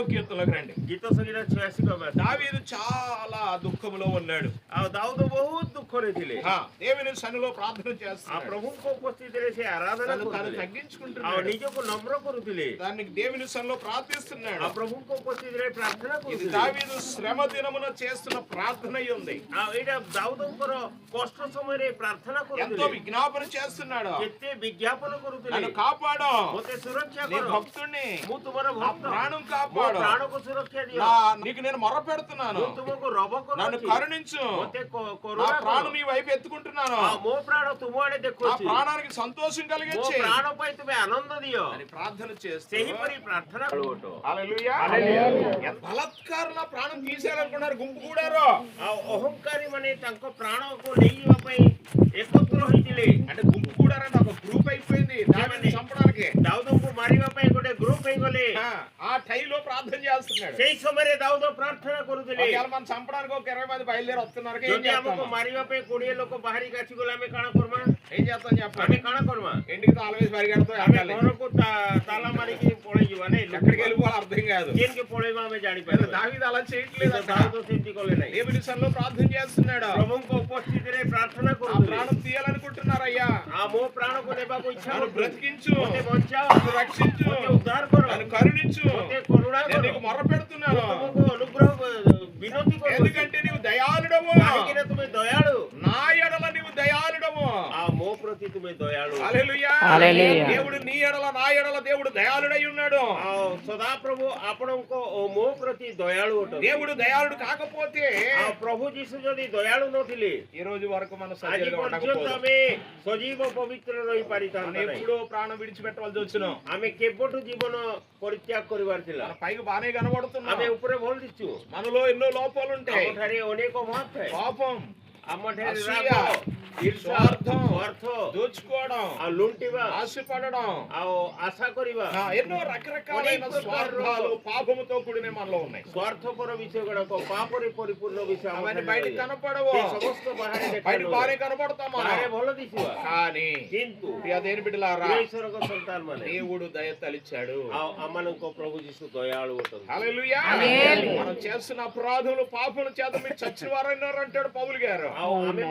కీర్తనలోకి రండి. గీత సంగీత చేసిన దావీదు చాలా దుఃఖంలో ఉన్నాడు. ఆ దావుదు బహు దుఃఖం రైతులే దేవుని సన్నిలో ప్రార్థన చేస్తా ఆ ప్రభుత్వ ఉపస్థితి చేసే ఆరాధన తను తగ్గించుకుంటున్నాడు. నీకు నమ్ర కొరుతులే దానికి దేవుని సన్నిలో ప్రార్థిస్తున్నాడు. ఆ ప్రభుత్వ ప్రార్థన ఇది దావీదు శ్రమ దినమున చేస్తున్న ప్రార్థన ఉంది. ఆ ఇడ దావుదు కష్ట సమయరే ప్రార్థన విజ్ఞాపన చేస్తున్నాడు. ఎత్తే విజ్ఞాపన కొరుతులే నన్ను కాపాడు. సురక్ష కొరు భక్తుణ్ణి. మూ తుమర ప్రాణం కాపాడు. గొప్పవాడు నీకు నేను మొర పెడుతున్నాను. నన్ను కరుణించు. నా ప్రాణం నీ వైపు ఎత్తుకుంటున్నాను. ప్రాణానికి సంతోషం కలిగించి. అని ప్రార్థన చేస్తే ప్రార్థన. బలత్కారుల ప్రాణం తీసేయాలనుకున్నారు గుంపు కూడారు. అహంకారి అనే తనకు ప్రాణకు నెయ్యిపై ఎక్కువ అంటే గుంపు కూడారంటే ఒక గ్రూప్ అయిపోయింది. దాన్ని చంపడానికి. దావుదపు మరివపై ఉంది ఆ టైలో ప్రార్థన చేస్తున్నాడు చేయమరే దావుతో ప్రార్థన కొరుదులే మనం చంపడానికి ఒక ఇరవై మంది బయలుదేరి వస్తున్నారు ఏం చేస్తాము మరివపై కొడియలకు భారీ గచ్చిగులామే కణకుర్మ? ఏం చేస్తాం చెప్పండి. కణకుర్మ? ఎండికి తాళం వేసి పరిగెడతాం కొరకు తల మనకి పొడయ్యవనే ఎక్కడికి వెళ్ళిపోవాలి అర్థం కాదు. దీనికి పొడయ్యమే జాడిపోయారు దావిది అలా చేయట్లేదు దావితో తెచ్చుకోలేదు ఏ మినిషన్లో ప్రార్థన చేస్తున్నాడు. తీయాలనుకుంటున్నారయ్యా. ఆ మో ప్రాణం కొనే బాబు ఇచ్చావు రక్షించు. ఉద్ధార కొరు కరుణించు. కొరుడా నీకు మొర్ర పెడుతున్నాను. ఎందుకంటే నీవు దయాళుడము దేవుడు నీ ఎడల నా ఎడల దేవుడు దయాళుడై ఉన్నాడు. సదా ప్రభు అప్పుడు మోకృతి దయాళు దేవుడు దయాళుడు కాకపోతే ప్రభు జీసుజది దయాళు నోటిలి. ఈ రోజు వరకు మనం సజీవ పవిత్ర ఎప్పుడో ప్రాణం విడిచిపెట్టవలసి వచ్చిన. ఆమె కెబ్బొట్టు జీవన పరిత్యాగ కొరివారితిల. పైకి బానే కనబడుతున్నా. ఆమె ఉపరే బోల్దిచ్చు. మనలో ఎన్నో లోపాలు ఉంటాయి అనేక పాపం. అమ్మ ସ୍ୱାର୍ଥ, ସ୍ୱାର୍ଥ దోచుకోవడం ଆଉ ଲୁଣ୍ଟିବା ఆశపడడం ଆଉ ଆଶା କରିବା ఆ, ఎన్నో రకరకాలైన ଅନେକ ପ୍ରକାରର- స్వార్థాలు పాపముతో కూడిన మనలో ఉన్నాయి ସ୍ୱାର୍ଥପର ବିଷୟ ଗୁଡାକ ପାପରେ ପରିପୂର୍ଣ୍ଣ ବିଷୟ ଆମ అవన్నీ ଠାରେ బయటికి ରହିଛି। కనపడవు ସେ ସମସ୍ତ ବାହାରେ బయట ଦେଖାଯାଉଛି। బానే కనపడతాం మనం ବାହାରେ ଭଲ ଦିଶିବା కానీ କିନ୍ତୁ ప్రియ దేని బిడ్డలారా ଈଶ୍ୱରଙ୍କ ସନ୍ତାନ ମାନେ దేవుడు దయ తలిచాడు ଆଉ ଆମମାନଙ୍କ ପ୍ରଭୁ ଯୀଶୁ దయాళు ଅଟନ୍ତି హల్లెలూయా మనం చేస్తున్న అపరాధములు పాపముల చేత మీరు చచ్చిన వారన్నారు అంటాడు పౌలు గారు ଆଉ ଆମେ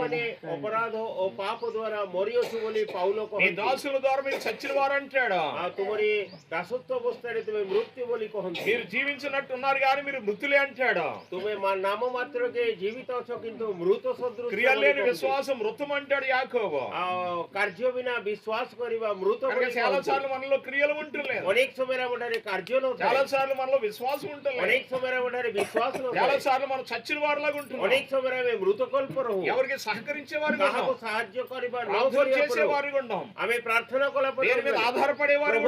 కాదు ఓ పాప ద్వారా మరియు సువులి పౌలకు నీ దాసుల ద్వారా మీరు చచ్చిన వారు అంటాడు ఆ తుమరి దాసత్వ వస్తాడు మీ మృత్యు బలి కొహంది మీరు జీవించినట్టు ఉన్నారు కానీ మీరు మృతులే అంటాడు? తుమే మా నామ మాత్రకే జీవితం కింద మృత సదృశ క్రియలేని విశ్వాసం మృతం అంటాడు యాకోబు. ఆ కార్య వినా విశ్వాస కరివా మృత చాలా సార్లు మనలో క్రియలు ఉంటలేదు. అనేక సమయం ఉంటారు కార్యంలో చాలా సార్లు మనలో విశ్వాసం ఉంటుంది అనేక సమయం ఉంటారు విశ్వాసం చాలా సార్లు మనం చచ్చిన వారిలాగా ఉంటుంది అనేక సమయం మృతకొల్పరు ఎవరికి సహకరించే వారు ನಾವು ಸಾಹಾଯ୍ಯ వారిగా ఉన్నాం ఆమె ప్రార్థన కొలపడి ఆధారపడే వారు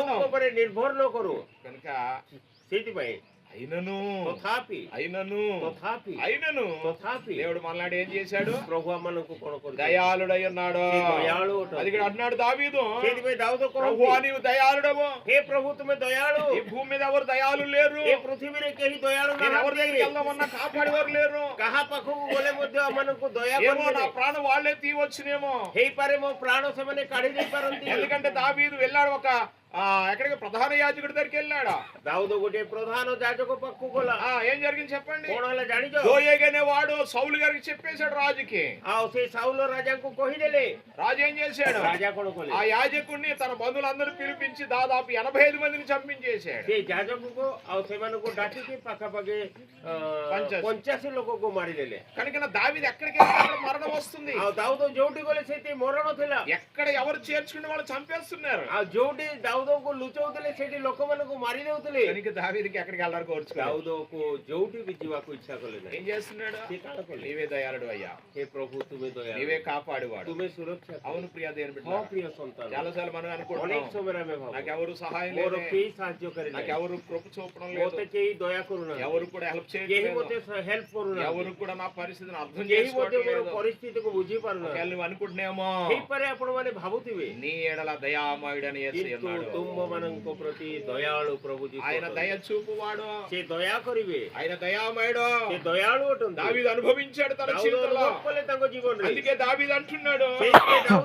నిర్భర్లో కొరు కనుక సిటిపై అయినను. తథాపి. అయినను. తథాపి. అయినను. తథాపి. దేవుడు మళ్ళాడు ఏం చేశాడు? ప్రభు మనకు కొనుక్కు దయాళుడై ఉన్నాడు దయాళు అది కూడా అన్నాడు దావీదు. ప్రభు నీవు దయాళుడవు. ఏ ప్రభుత్వమే దయాళు? ఈ భూమి మీద ఎవరు దయాలు లేరు? ఏ పృథివీలో కేహి ఎవరి కాపాడేవారు లేరు. కహా పక్కకు మనకు దయా నా ప్రాణం వాళ్ళే తీవచ్చునేమో హే పరేమో ప్రాణ సమనే కడిగి ఎందుకంటే దావీదు వెళ్ళాడు ఒక ఎక్కడికి? ప్రధాన యాజకుడి దగ్గరికి వెళ్ళాడా? దావుదు ఒకటి ప్రధాన యాజకు పక్కుల ఏం జరిగింది చెప్పండి? దోయేగానే వాడు సౌలు గారికి చెప్పేశాడు రాజుకి. సౌలు రాజాకు కోహిదలే రాజు ఏం చేశాడు? రాజా కొడుకు ఆ యాజకుడిని తన బంధువులందరూ పిలిపించి దాదాపు ఎనభై ఐదు మందిని చంపించేశాడు. ఈ యాజకుకు అవసరమనకు డట్టికి పక్కపకి పంచాసి. లోకకు మారిదలే కనుక దావిది ఎక్కడికి మరణం వస్తుంది. దావుతో జోటి కొలిసేది మొరణ ఎక్కడ ఎవరు చేర్చుకుంటే వాళ్ళు చంపేస్తున్నారు? ఆ జోటి దావు ଦାଉଦଙ୍କୁ ଲୁଚଉଥିଲେ ସେଠି ଲୋକମାନଙ୍କୁ ମାରି ଦଉଥିଲେ కనుక దావీదికి ఎక్కడికి వెళ్ళారు కోర్చుకోవాలి ଦାଉଦକୁ ଯୋଉଠି ବି ଯିବାକୁ ଇଚ୍ଛା କଲେ ନାହିଁ ఏం చేస్తున్నాడు ସେ କାଣ କଲେ నీవే దయాళుడు అయ్యా ହେ ପ୍ରଭୁ ତୁମେ ଦୟା నీవే కాపాడువాడు ତୁମେ ସୁରକ୍ଷା କର। అవును ప్రియ దేని బిడ్డ ହଁ ପ୍ରିୟ ସନ୍ତାନ చాలా సార్లు మనం ଅନେକ అనుకుంటున్నాం ସମୟରେ ଆମେ ଭାବୁ నాకెవరు సహాయం ମୋର లేదు କେହି ସାହାଯ୍ୟକାରୀ ନାହିଁ నాకెవరు కృప చూపడం లేదు ମୋତେ କେହି ଦୟା କରୁନାହାନ୍ତି ఎవరు కూడా హెల్ప్ କେହି చేయట్లేదు ମୋତେ ହେଲ୍ପ କରୁନାହାନ୍ତି ఎవరు కూడా నా పరిస్థితిని అర్థం କେହି ମଧ୍ୟ చేసుకోవట్లేదు ମୋର ପରିସ୍ଥିତିକୁ ବୁଝି ఒకవేళ ପାରୁନାହାନ୍ତି నువ్వు అనుకుంటున్నామో ହେଇପାରେ ଆପଣ ମାନେ ଭାବୁଥିବେ నీ ఎడల దయామయుడని యేసు କିନ୍ତୁ તુંબમનંકો ప్రతి దయాళు ప్రభు ఆయన దయ చూపువాడు చే దయా కొరివి. ఆయన దయామయడు చే దయాళు ఉంటుంది దావీదు అనుభవించాడు తన జీవితంలో. గొప్పలే తన జీవనం అందుకే దావీదు అంటున్నాడు. చే దావీదు